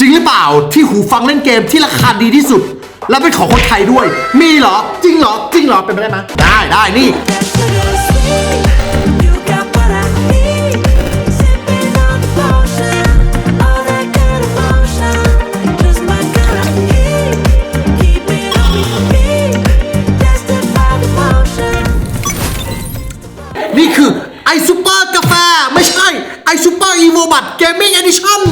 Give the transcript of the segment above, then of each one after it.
จริงหรือเปล่าที่หูฟังเล่นเกมที่ราคาดีที่สุด และเป็นของคนไทยด้วย มีเหรอ จริงเหรอ จริงเหรอ เป็นไปได้ไหมได้ได้นี่ นี่คือไอซูเปอร์กาแฟ ไม่ใช่ ไอซูเปอร์อีโวบัตเกมมิ่งเอดิชั่น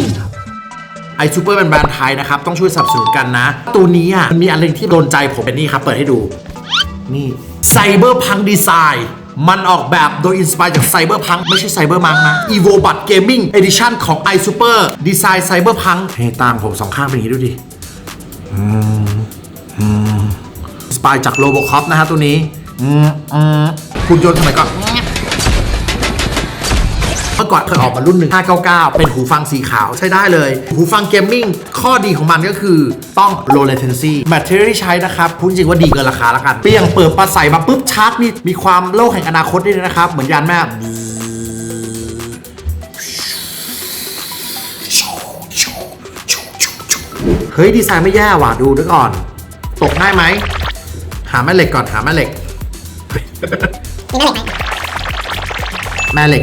ไอซูเปอร์เป็นแบรนด์ไทยนะครับ ต้องช่วยสนับสนุนกันนะ ตัวนี้อะมันมีอะไรที่โดนใจผมเป็นนี่ครับ เปิดให้ดู นี่ไซเบอร์พังดีไซน์มันออกแบบโดยอินสปายจากไซเบอร์พังไม่ใช่ไซเบอร์มังนะ Evo b u t Gaming Edition ของ iSuper ดีไซน์ไซเบอร์พังให้ตางผมสองข้างเป็นอย่างนี้ดูดิสปายจากโ o โบคอปนะฮะตัวนี้คุณยนต์สมัยก่อน เมื่อก่อนเคยออกมารุ่นหนึ่ง599 เป็นหูฟังสีขาวใช้ได้เลย หูฟังเกมมิ่งข้อดีของมันก็คือต้อง low latency แบตเตอรี่ที่ใช้นะครับพูดจริงว่าดีเกินราคาแล้วกันเปรี้ยงเปิดปลาใสมาปุ๊บชาร์จนี่มีความโลกแห่งอนาคตด้วยนะครับ เหมือนยานแม่เฮ้ยดีไซน์ไม่แย่ว่ะดูด้วยก่อน ตกง่ายไหม หาแม่เหล็กก่อนหาแม่เหล็กแม่เหล็ก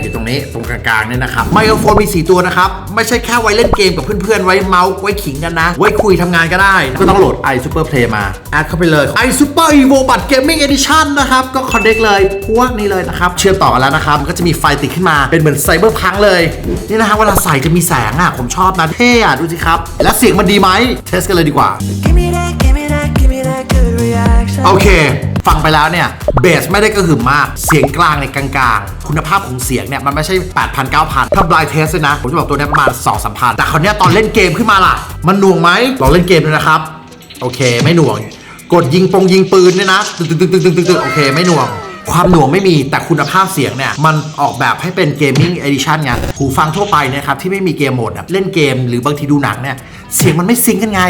อยู่ตรงนี้ตรงกลางๆเนี่ยนะครับไมโครโฟนมี 4 ตัวนะครับ ไม่ใช่แค่ไว้เล่นเกมกับเพื่อนๆ ไว้เมาส์ไว้ขิงกันนะ ไว้คุยทำงานก็ได้ ก็ต้องโหลด i Super Play มา แอดเข้าไปเลย i Super Evo b u t Gaming Edition นะครับ ก็คอนเน c เลยพวกนี้เลยนะครับ เชื่อมต่อกันแล้วนะครับมันก็จะมีไฟติดขึ้นมาเป็นเหมือนไซเบอร์พังเลย นี่นะฮะเวลาใส่จะมีแสงอะผมชอบนะเท่อะดูสิครับ แล้วเสียงมันดีไหมเทสกันเลยดีกว่า Give me that, give me that, give me that good reaction. โอเค ฟังไปแล้วเนี่ยเบสไม่ได้กระหึ่มมาก เสียงกลางในกลางๆ คุณภาพของเสียงเนี่ยมันไม่ใช่ 8,000 9,000 ถ้าบลายเทสเลยนะ ผมจะบอกตัวเนี้ยประมาณ 2 3พันแต่คราวเนี้ยตอนเล่นเกมขึ้นมาล่ะ มันหน่วงไหมลองเล่นเกมดูนะครับ โอเคไม่หน่วง กดยิงปงยิงปืนเนี่ยนะตึกตึกตึกตึกตึกตึกตึกโอเคไม่หน่วงความหน่วงไม่มีแต่คุณภาพเสียงเนี่ย มันออกแบบให้เป็นเกมมิ่งเอดิชันไงหูฟังทั่วไปเนยครับ ที่ไม่มีเกมโหมดเล่นเกมหรือบางทีดูหนังเนี่ย เสียงมันไม่ซิงกันไง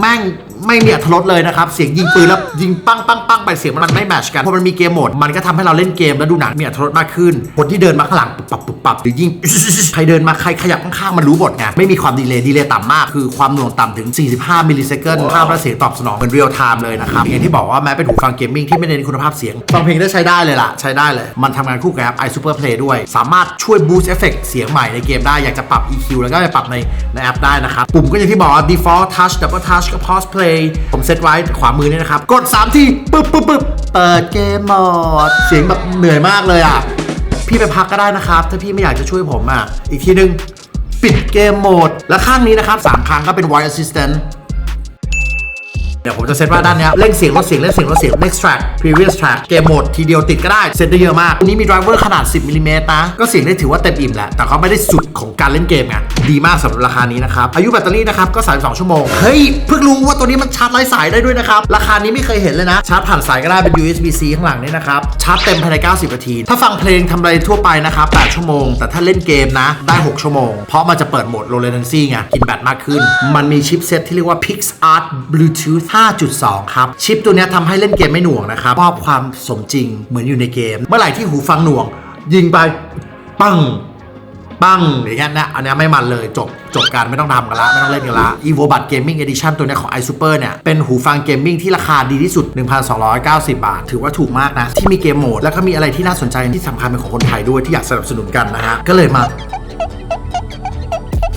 แม่งไม่มีอรรถรสเลยนะครับ เสียงยิงปืนแล้วยิงปังปังปังไปเสียงมันไม่แมชกันพอมันมีเกมโหมด มันก็ทำให้เราเล่นเกมแล้วดูหนังมีอรรถรสมากขึ้น คนที่เดินมาข้างหลังปุบปับปุบปับหรือยิงใครเดินมาใครขยับข้างๆมันรู้หมดไงไม่มีความดีเลย์ดีเลย์ต่ำมากคือความหน่วงต่ำถึง 45 มิลลิเซคันภาพและเสียงตอบสนองเหมือนเรียลไทม์เลยนะครับอย่างที่บอกว่าแม้เป็นหูฟังเกมมิ่งที่ไม่เน้นคุณภาพเสียงฟังเพลงได้ใช้ได้เลยล่ะใช้ได้เลย มันทำงานคู่กับแอป iSuper Play ด้วย สามารถช่วยบูสต์เอฟเฟกเสียงใหม่ในเกมได้อยากจะปรับ EQ แล้วก็ไปปรับในในแอปได้นะครับปุ่มก็อย่างที่บอกว่า default touch double touch ก็ pause play ผมเซตไว้ขวามือเนี่ยนะครับ กด 3 ทีปึ๊บปึ๊บปึ๊บเปิดเกมโหมดเสียงแบบเหนื่อยมากเลยอะ พี่ไปพักก็ได้นะครับ ถ้าพี่ไม่อยากจะช่วยผมอะ อีกทีนึง ปิดเกมโหมด และข้างนี้นะครับ3ครั้งก็เป็น voice assistant เดี๋ยวผมจะเซตว่าด้านนี้เร่งเสียงลดเสียงเร่งเสียงลดเสียง next track previous track เกมโหมดทีเดียวติดก็ได้เซตได้เยอะมากตัวนี้มี driver ขนาด 10มิลลิเมตรนะก็เสียงได้ถือว่าเต็มอิ่มแหละแต่เขาไม่ได้สุดของการเล่นเกมไงดีมากสำหรับราคานี้นะครับอายุแบตเตอรี่นะครับก็ 32 ชั่วโมงเฮ้ยเพิ่งรู้ว่าตัวนี้มันชาร์จไร้สายได้ด้วยนะครับราคานี้ไม่เคยเห็นเลยนะชาร์จผ่านสายก็ได้เป็น USB-C ข้างหลังนี่นะครับชาร์จเต็มภายใน 90 นาที ถ้าฟังเพลงทำอะไรทั่วไปนะครับ8ชั่วโมง แต่ถ้าเล่นเกมนะได้ 6 ชั่วโมง เพราะมันจะเปิดโหมด low latency ไงกินแบตมากขึ้น มันมีชิปเซ็ตที่เรียกว่า PixArt Bluetooth 5.2 ครับ ชิปตัวนี้ทำให้เล่นเกมไม่หน่วงนะครับมอบความสมจริงเหมือนอยู่ในเกม เมื่อไหร่ที่หูฟังหน่วง ยิงไป ปังปังอย่างเงี้ยนะอันนี้ไม่มันเลยจบจบการไม่ต้องทำกันละ ไม่ต้องเล่นกันละ evo b u d gaming edition ตัวนี้ของ iSuper เนี่ย เป็นหูฟังเกมมิ่งที่ราคาดีที่สุด 1,290 บาท ถือว่าถูกมากนะ ที่มีเกมโหมด แล้วก็มีอะไรที่น่าสนใจที่สำคัญเป็นของคนไทยด้วยที่อยากสนับสนุนกันนะฮะก็เลยมา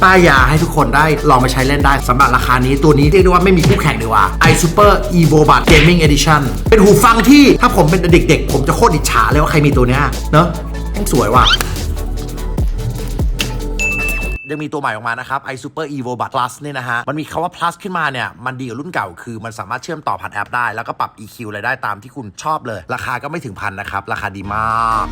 ป้ายยาให้ทุกคนได้ลองไปใช้เล่นได้สำหรับราคานี้ตัวนี้เรียกได้ว่าไม่มีคู่แข่งเลยว่ะ iSuper Evo b u d Gaming Edition เป็นหูฟังที่ถ้าผมเป็นเด็กๆ ผมจะโคตรอิจฉาเลยว่าใครมีตัวเนี้ยเนอะแม่งสวยว่ะยังมีตัวใหม่ออกมานะครับ iSuper Evo Bud Plus เนี่ยนะฮะ มันมีคาว่า plus ขึ้นมาเนี่ย มันดีกว่ารุ่นเก่า คือมันสามารถเชื่อมต่อผ่านแอปได้ แล้วก็ปรับ EQ อะไรได้ตามที่คุณชอบเลย ราคาก็ไม่ถึงพันนะครับ ราคาดีมาก